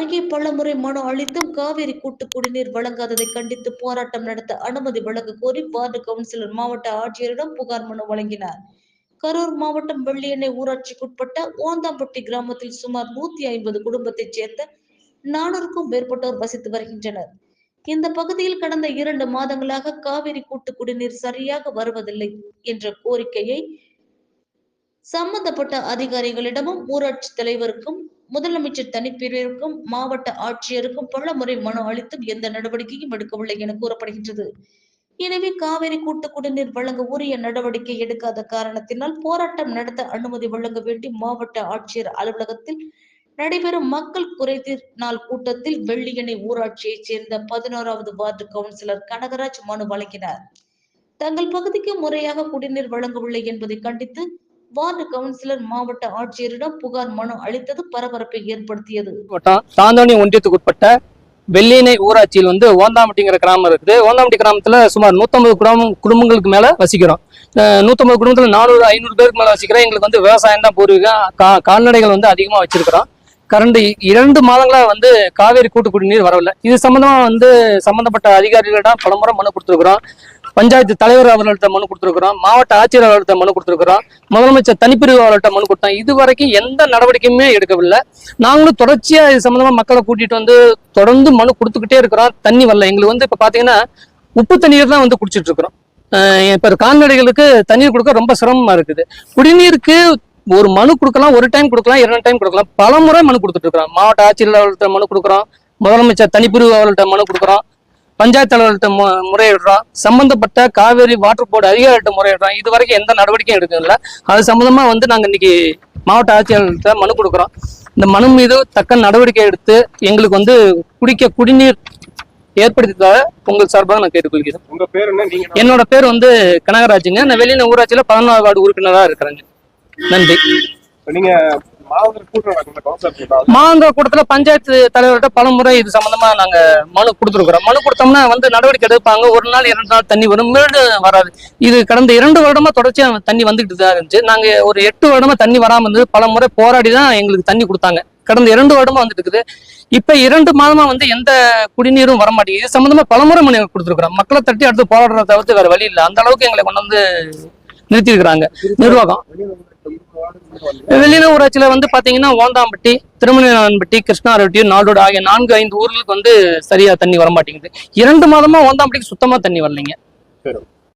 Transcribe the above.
அருகே பலமுறை மனு அளித்தும் காவிரி கூட்டு குடிநீர் வழங்காததை கண்டித்து போராட்டம் நடத்த அனுமதி வழங்க கோரி வார்டு கவுன்சிலர் மாவட்ட ஆட்சியரிடம் புகார் மனு வழங்கினார். கரூர் மாவட்டம் வெள்ளியணை ஊராட்சிக்குட்பட்ட ஓந்தாம்பட்டி கிராமத்தில் சுமார் நூத்தி ஐம்பது குடும்பத்தைச் சேர்ந்த நானூறுக்கும் மேற்பட்டோர் வசித்து வருகின்றனர். இந்த பகுதியில் கடந்த இரண்டு மாதங்களாக காவிரி கூட்டு குடிநீர் சரியாக வருவதில்லை என்ற கோரிக்கையை சம்பந்தப்பட்ட அதிகாரிகளிடமும் ஊராட்சி தலைவருக்கும் முதலமைச்சர் தனிப்பிரிவிற்கும் மாவட்ட ஆட்சியருக்கும் பல முறை மனு அளித்தும் எந்த நடவடிக்கையும் எடுக்கவில்லை என கூறப்படுகின்றது. எனவே காவிரி கூட்டு குடிநீர் வழங்க உரிய நடவடிக்கை எடுக்காத காரணத்தினால் போராட்டம் நடத்த அனுமதி வழங்க வேண்டி மாவட்ட ஆட்சியர் அலுவலகத்தில் நடைபெறும் மக்கள் குறைதீர் நாள் கூட்டத்தில் வெள்ளியணை ஊராட்சியைச் சேர்ந்த பதினோராவது வார்டு கவுன்சிலர் கனகராஜ் மனு வழங்கினார். தங்கள் பகுதிக்கு முறையாக குடிநீர் வழங்கவில்லை என்பதை கண்டித்து வார்டு கவுன்சிலர் மாவட்ட ஆட்சியரிடம் புகார் மனு அளித்தது பரபரப்பை ஏற்படுத்தியது. வட்டம் தாந்தோணி ஒன்றியத்துக்கு உட்பட்ட வெள்ளியணை ஊராட்சியில் வந்து ஓந்தாம்பட்டிங்கிற கிராமம் இருக்குது. ஓந்தாம்பட்டி கிராமத்துல சுமார் நூத்தம்பது குடும்பம் குடும்பங்களுக்கு மேல வசிக்கிறோம். நூற்றம்பது நூத்தம்பது குடும்பத்துல நானூறு ஐநூறு பேருக்கு மேல வசிக்கிறோம். எங்களுக்கு வந்து விவசாயம் தான் பூர்வீகம் கா கால்நடைகள் வந்து அதிகமா வச்சிருக்கிறோம். கரண்ட் இரண்டு மாதங்களா வந்து காவேரி கூட்டு குடிநீர் வரவில்லை. இது சம்பந்தமா வந்து சம்பந்தப்பட்ட அதிகாரிகளிடம் பலமுறை மனு கொடுத்துருக்குறோம். பஞ்சாயத்து தலைவர் அவர்கள்ட்ட மனு கொடுத்துருக்குறோம். மாவட்ட ஆட்சியர் அவர்கள்ட்ட மனு கொடுத்துருக்குறோம். முதலமைச்சர் தனிப்பிரிவு அவர்கள்ட்ட மனு கொடுத்தோம். இது வரைக்கும் எந்த நடவடிக்கையுமே எடுக்கவில்லை. நாங்களும் தொடர்ச்சியா இது சம்பந்தமா மக்களை கூட்டிட்டு வந்து தொடர்ந்து மனு கொடுத்துக்கிட்டே இருக்கிறோம். தண்ணி வரல. எங்களுக்கு வந்து இப்ப பாத்தீங்கன்னா உப்பு தண்ணீர் தான் வந்து குடிச்சிட்டு இருக்கிறோம். இப்ப கால்நடைகளுக்கு தண்ணீர் கொடுக்க ரொம்ப சிரமமா இருக்குது. குடிநீருக்கு ஒரு மனு கொடுக்கலாம் ஒரு டைம் கொடுக்கலாம் இரண்டு டைம் கொடுக்கலாம். பல முறை மனு கொடுத்துட்டு இருக்கிறோம். மாவட்ட ஆட்சியர் அவர்கள்ட்ட மனு கொடுக்குறோம். முதலமைச்சர் தனிப்பிரிவு அவர்கள்ட்ட மனு கொடுக்குறோம். பஞ்சாயத்து தலைவர்கள்ட்ட மு- முறையிடுறோம். சம்பந்தப்பட்ட காவேரி வாட்டர் போர்டு அதிகாரிகிட்ட முறையிடுறோம். இது வரைக்கும் எந்த நடவடிக்கையும் எடுக்கல. அது சம்பந்தமா வந்து நாங்க இன்னைக்கு மாவட்ட ஆட்சியாளர்கிட்ட மனு கொடுக்குறோம். இந்த மனு மீது தக்க நடவடிக்கை எடுத்து எங்களுக்கு வந்து குடிக்க குடிநீர் ஏற்படுத்தி தர உங்கள் சார்பாக நான் கேட்டுக்கொள்கிறேன். உங்க பேர் என்னோட பேர் வந்து கனகராஜுங்க. நான் வெளியில ஊராட்சியில பதினொன்றாவது வார்டு உறுப்பினராக இருக்கிறேங்க. நன்றி. நீங்க மாங்க கூட்டத்துல பஞ்சாயத்து தலைவர்கிட்ட பல முறை இது சம்பந்தமா நாங்க மனு கொடுத்துருக்குறோம். மனு கொடுத்தோம்னா வந்து நடவடிக்கை எடுப்பாங்க. ஒரு நாள் இரண்டு நாள் தண்ணி வரும். மீண்டும் வராது. இது கடந்த இரண்டு வருடமா தொடர்ச்சியா தண்ணி வந்துகிட்டு தான் இருந்துச்சு. நாங்க ஒரு எட்டு வருடமா தண்ணி வராம இருந்தது. பல முறை போராடி தான் எங்களுக்கு தண்ணி கொடுத்தாங்க. கடந்த இரண்டு வருடமா வந்துட்டு இருக்குது. இப்ப இரண்டு மாதமா வந்து எந்த குடிநீரும் வர மாட்டேங்குது. இது சம்பந்தமா பலமுறை மனு கொடுத்துருக்குறோம். மக்களை தட்டி அடுத்து போராடுறத தவிர்த்து வேற வழி இல்லை. அந்த அளவுக்கு எங்களை கொண்டு வந்து நிறுத்தி இருக்கிறாங்க நிர்வாகம். வெளியில ஊராட்சியில வந்து பாத்தீங்கன்னா ஓந்தாம்பட்டி திருமணிநாதன்பட்டி கிருஷ்ணாரெட்டி நாடோடு ஆகிய நான்கு ஐந்து ஊர்களுக்கு வந்து சரியா தண்ணி வர மாட்டேங்குது இரண்டு மாதமா ஓந்தாம்பட்டிக்கு சுத்தமா தண்ணி வரலைங்க.